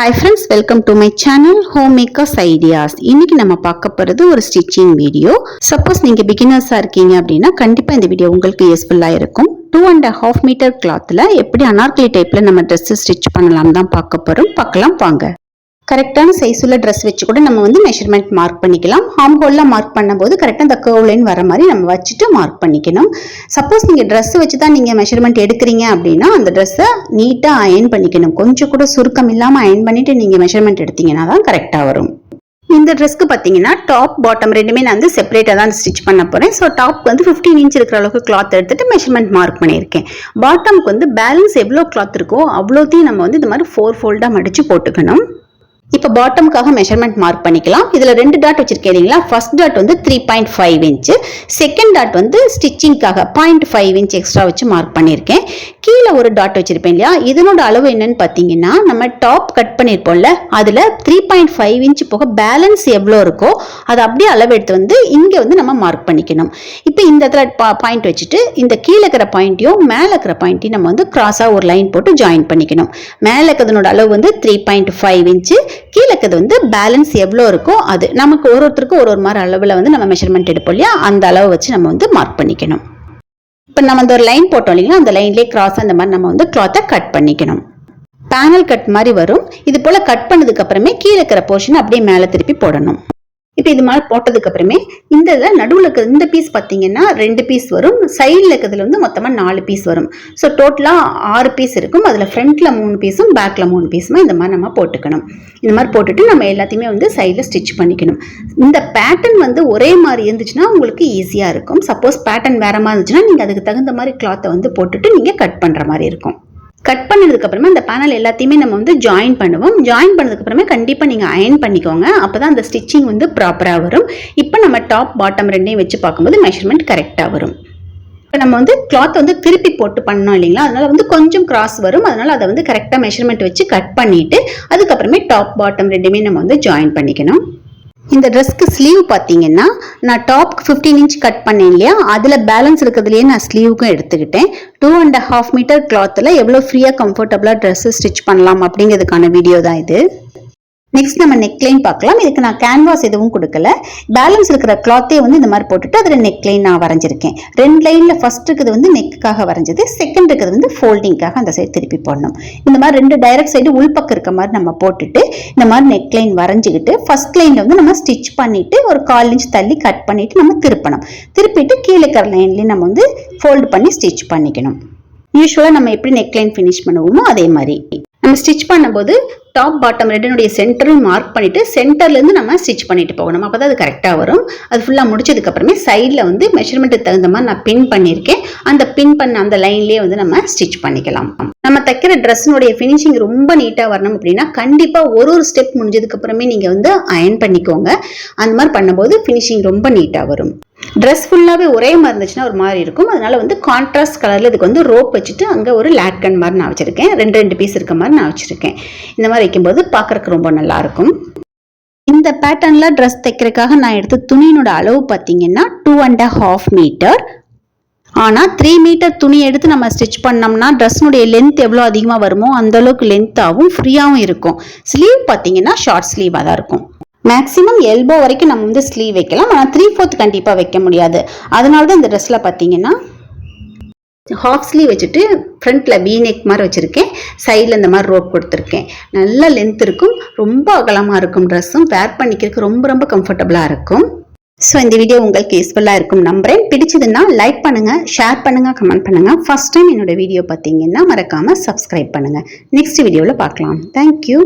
Hi friends welcome to my channel home makers ideas இன்னைக்கு நம்ம பார்க்க போகிறது ஒரு ஸ்டிச்சிங் வீடியோ சப்போஸ் நீங்கள் பிகினர்ஸாக இருக்கீங்க அப்படின்னா கண்டிப்பாக இந்த வீடியோ உங்களுக்கு யூஸ்ஃபுல்லாக இருக்கும். டூ அண்ட் ஹாஃப் மீட்டர் கிளாத்தில் எப்படி அனார்கலி டைப்பில் நம்ம ட்ரெஸ்ஸு ஸ்டிச் பண்ணலாம் தான் பார்க்க போகிறோம் பார்க்கலாம் வாங்க. கரெக்டான சைஸ் உள்ள ட்ரெஸ் வச்சு கூட நம்ம வந்து மெஷர்மெண்ட் மார்க் பண்ணிக்கலாம். ஹார்ம் ஹோல்லாம் மார்க் பண்ணும்போது கரெக்டாக அந்த கர்வ் லைன் வர மாதிரி நம்ம வச்சுட்டு மார்க் பண்ணிக்கணும். சப்போஸ் நீங்கள் ட்ரெஸ் வச்சு தான் நீங்கள் மெஷர்மெண்ட் எடுக்கிறீங்க அப்படின்னா அந்த ட்ரெஸ்ஸை நீட்டாக அயன் பண்ணிக்கணும். கொஞ்சம் கூட சுருக்கம் இல்லாமல் அயன் பண்ணிட்டு நீங்கள் மெஷர்மெண்ட் எடுத்தீங்கன்னா தான் கரெக்டாக வரும். இந்த ட்ரெஸ்க்கு பார்த்தீங்கன்னா டாப் பாட்டம் ரெண்டுமே நான் வந்து செப்பரேட்டாக தான் ஸ்டிச் பண்ண போகிறேன் ஸோ டாப் வந்து ஃபிஃப்டீன் இன்ச் இருக்கிற அளவுக்கு கிளாத் எடுத்துட்டு மெஷர்மெண்ட் மார்க் பண்ணியிருக்கேன். பாட்டம்க்கு வந்து பேலன்ஸ் எவ்வளோ கிளாத் இருக்கோ அவ்வளோத்தையும் நம்ம வந்து இந்த மாதிரி ஃபோர் ஃபோல்டாக மடித்து போட்டுக்கணும். இப்போ பாட்டமுக்காக மெஷர்மெண்ட் மார்க் பண்ணிக்கலாம். இதில் ரெண்டு டாட் வச்சிருக்கேன் இல்லைங்களா? ஃபர்ஸ்ட் டாட் வந்து three point five inch second dot வந்து ஸ்டிச்சிங்காக பாயிண்ட் ஃபைவ் இன்ச் எக்ஸ்ட்ரா வச்சு மார்க் பண்ணியிருக்கேன் கீழே ஒரு டாட் வச்சிருப்பேன் இல்லையா? இதனோட அளவு என்னன்னு பார்த்தீங்கன்னா நம்ம டாப் கட் பண்ணியிருப்போம்ல அதில் த்ரீ பாயிண்ட் ஃபைவ் இன்ச் போக பேலன்ஸ் எவ்வளோ இருக்கோ அதை அப்படியே அளவு எடுத்து வந்து இங்கே வந்து நம்ம மார்க் பண்ணிக்கணும். இப்போ இந்த இடத்துல பாயிண்ட் வச்சுட்டு இந்த கீழே இருக்கிற பாயிண்ட்டையும் மேலே இருக்கிற பாயிண்ட்டையும் நம்ம வந்து கிராஸாக ஒரு லைன் போட்டு ஜாயின் பண்ணிக்கணும். மேலே இருக்கிறதுனோட அளவு வந்து த்ரீ பாயிண்ட் ஃபைவ் இன்ச்சு கீழே இருக்கிறது வந்து பேலன்ஸ் எவ்வளோ இருக்கோ அது நமக்கு ஒரு ஒருத்தருக்கும் ஒரு ஒரு மாதிரி அளவில் வந்து நம்ம மெஷர்மெண்ட் எடுப்போம் இல்லையா? அந்த அளவு வச்சு நம்ம வந்து மார்க் பண்ணிக்கணும். இப்போ நம்ம அந்த ஒரு லைன் போட்டோம் இல்லைங்களா? அந்த லைன்லேயே கிராஸ் அந்த மாதிரி நம்ம வந்து கிளாத்தை கட் பண்ணிக்கணும். பேனல் கட் மாதிரி வரும். இது போல் கட் பண்ணதுக்கு அப்புறமே கீழே இருக்கிற போர்ஷன் அப்படியே மேலே திருப்பி போடணும். இப்போ இது மாதிரி போட்டதுக்கு அப்புறமே இந்த இதில் நடுவில் இருக்கிற இந்த பீஸ் பார்த்தீங்கன்னா ரெண்டு பீஸ் வரும். சைடில் இருக்கிறதுல வந்து மொத்தமாக நாலு பீஸ் வரும். ஸோ டோட்டலாக ஆறு பீஸ் இருக்கும். அதில் ஃப்ரண்ட்டில் மூணு பீஸும் பேக்கில் மூணு பீஸுமே இந்த மாதிரி நம்ம போட்டுக்கணும். இந்த மாதிரி போட்டுட்டு நம்ம எல்லாத்தையுமே வந்து சைடில் ஸ்டிச் பண்ணிக்கணும். இந்த பேட்டர்ன் வந்து ஒரே மாதிரி இருந்துச்சுன்னா உங்களுக்கு ஈஸியாக இருக்கும். சப்போஸ் பேட்டர்ன் வேறு மாதிரி இருந்துச்சுன்னா நீங்கள் அதுக்கு தகுந்த மாதிரி கிளாத்தை வந்து போட்டுட்டு நீங்கள் கட் பண்ணுற மாதிரி இருக்கும். கட் பண்ணதுக்கு அப்புறமா இந்த பேனல் எல்லாத்தையுமே நம்ம வந்து ஜாயின் பண்ணுவோம். ஜாயின் பண்ணதுக்கு அப்புறமே கண்டிப்பாக நீங்கள் அயன் பண்ணிக்கோங்க. அப்போ தான் அந்த ஸ்டிச்சிங் வந்து ப்ராப்பராக வரும். இப்போ நம்ம டாப் பாட்டம் ரெண்டையும் வச்சு பார்க்கும்போது மெஷர்மெண்ட் கரெக்டாக வரும். இப்போ நம்ம வந்து கிளாத் வந்து திருப்பி போட்டு பண்ணோம் இல்லைங்களா? அதனால வந்து கொஞ்சம் கிராஸ் வரும். அதனால அதை வந்து கரெக்டாக மெஷர்மெண்ட் வச்சு கட் பண்ணிட்டு அதுக்கப்புறமே டாப் பாட்டம் ரெண்டுமே நம்ம வந்து ஜாயின் பண்ணிக்கணும். இந்த ட்ரெஸ்க்கு ஸ்லீவ் பார்த்தீங்கன்னா நான் டாப்க்கு ஃபிஃப்டீன் இன்ச் கட் பண்ணேன் இல்லையா? அதில் பேலன்ஸ் இருக்கிறதுலையே நான் ஸ்லீவுக்கும் எடுத்துக்கிட்டேன். டூ அண்ட் ஹாஃப் மீட்டர் கிளாத்தில் எவ்வளோ ஃப்ரீயாக கம்ஃபர்டபுளாக ட்ரெஸ்ஸு ஸ்டிச் பண்ணலாம் அப்படிங்கிறதுக்கான வீடியோ தான் இது. நெக்ஸ்ட் நம்ம நெக்லைன் பார்க்கலாம். இதுக்கு நான் கேன்வாஸ் எதுவும் கொடுக்கல. பேலன்ஸ் இருக்கிற கிளாத்தே வந்து இந்த மாதிரி போட்டுட்டு அதில் நெக்லைன் நான் வரைஞ்சிருக்கேன். ரெண்டு லைனில் ஃபர்ஸ்ட் இருக்கிறது வந்து நெக்குக்காக வரைஞ்சது செகண்ட் இருக்கிறது வந்து ஃபோல்டிங்காக அந்த சைடு திருப்பி போடணும். இந்த மாதிரி ரெண்டு டைரக்ட் சைடு உள்பக்கம் இருக்க மாதிரி நம்ம போட்டுட்டு இந்த மாதிரி நெக்லைன் வரைஞ்சிக்கிட்டு ஃபர்ஸ்ட் லைனில் வந்து நம்ம ஸ்டிச் பண்ணிட்டு ஒரு கால் இன்ச் தள்ளி கட் பண்ணிட்டு நம்ம திருப்பணும். திருப்பிட்டு கீழே இருக்கிற லைன்லேயும் நம்ம வந்து ஃபோல்டு பண்ணி ஸ்டிச் பண்ணிக்கணும். யூஸ்வலாக நம்ம எப்படி நெக்லைன் ஃபினிஷ் பண்ணுவோமோ அதே மாதிரி. நம்ம ஸ்டிச் பண்ணும்போது டாப் பாட்டம் ரெண்டினுடைய சென்டரும் மார்க் பண்ணிவிட்டு சென்டர்லேருந்து நம்ம ஸ்டிச் பண்ணிட்டு போகணும். அப்போ தான் அது கரெக்டாக வரும். அது ஃபுல்லாக முடிச்சதுக்கப்புறமே சைடில் வந்து மெஷர்மெண்ட்டுக்கு தகுந்த மாதிரி நான் பின் பண்ணியிருக்கேன். அந்த பின் பண்ண அந்த லைன்லேயே வந்து நம்ம ஸ்டிச் பண்ணிக்கலாம். நம்ம தைக்கிற ட்ரெஸ்ஸினுடைய ஃபினிஷிங் ரொம்ப நீட்டாக வரணும் அப்படின்னா கண்டிப்பாக ஒரு ஒரு ஸ்டெப் முடிஞ்சதுக்கப்புறமே நீங்கள் வந்து அயன் பண்ணிக்கோங்க. அந்த மாதிரி பண்ணும்போது ஃபினிஷிங் ரொம்ப நீட்டாக வரும். ட்ரெஸ் ஃபுல்லாகவே ஒரே மாதிரி இருந்துச்சுன்னா ஒரு மாதிரி இருக்கும். அதனால வந்து கான்ட்ராஸ்ட் கலரில் இதுக்கு வந்து ரோப் வச்சுட்டு அங்கே ஒரு லேட்கன் மாதிரி நான் வச்சுருக்கேன். ரெண்டு ரெண்டு பீஸ் இருக்க மாதிரி நான் வச்சுருக்கேன். இந்த மாதிரி வைக்கும்போது பார்க்குறக்கு ரொம்ப நல்லாயிருக்கும். இந்த பேட்டர்னில் ட்ரெஸ் தைக்கிறதுக்காக நான் எடுத்த துணியினோட அளவு பார்த்தீங்கன்னா டூ அண்ட் ஹாஃப் மீட்டர் ஆனால் த்ரீ மீட்டர் துணி எடுத்து நம்ம ஸ்டிச் பண்ணோம்னா ட்ரெஸ்னுடைய லென்த் எவ்வளோ அதிகமாக வருமோ அந்தளவுக்கு லென்த்தாகவும் ஃப்ரீயாகவும் இருக்கும். ஸ்லீவ் பார்த்தீங்கன்னா ஷார்ட் ஸ்லீவாக தான் இருக்கும். மேக்ஸிமம் எல்போ வரைக்கும் நம்ம வந்து ஸ்லீவ் வைக்கலாம். ஆனால் த்ரீ ஃபோர்த் கண்டிப்பாக வைக்க முடியாது. அதனால தான் இந்த ட்ரெஸ்ஸில் பார்த்தீங்கன்னா ஹாஃப் ஸ்லீவ் வச்சுட்டு ஃப்ரண்ட்டில் வி நெக் மாதிரி வச்சுருக்கேன். சைடில் இந்த மாதிரி ரோப் கொடுத்துருக்கேன். நல்ல லென்த் இருக்கும். ரொம்ப அகலமாக இருக்கும் ட்ரெஸ்ஸும் வேர் பண்ணிக்கிறதுக்கு ரொம்ப ரொம்ப கம்ஃபர்டபுளாக இருக்கும். ஸோ இந்த வீடியோ உங்களுக்கு யூஸ்ஃபுல்லாக இருக்கும் நம்புறேன். பிடிச்சதுன்னா லைக் பண்ணுங்கள் ஷேர் பண்ணுங்கள் கமெண்ட் பண்ணுங்கள் ஃபஸ்ட் டைம் என்னோட வீடியோ பார்த்தீங்கன்னா மறக்காமல் சப்ஸ்கிரைப் பண்ணுங்கள் நெக்ஸ்ட் வீடியோவில் பார்க்கலாம். தேங்க்யூ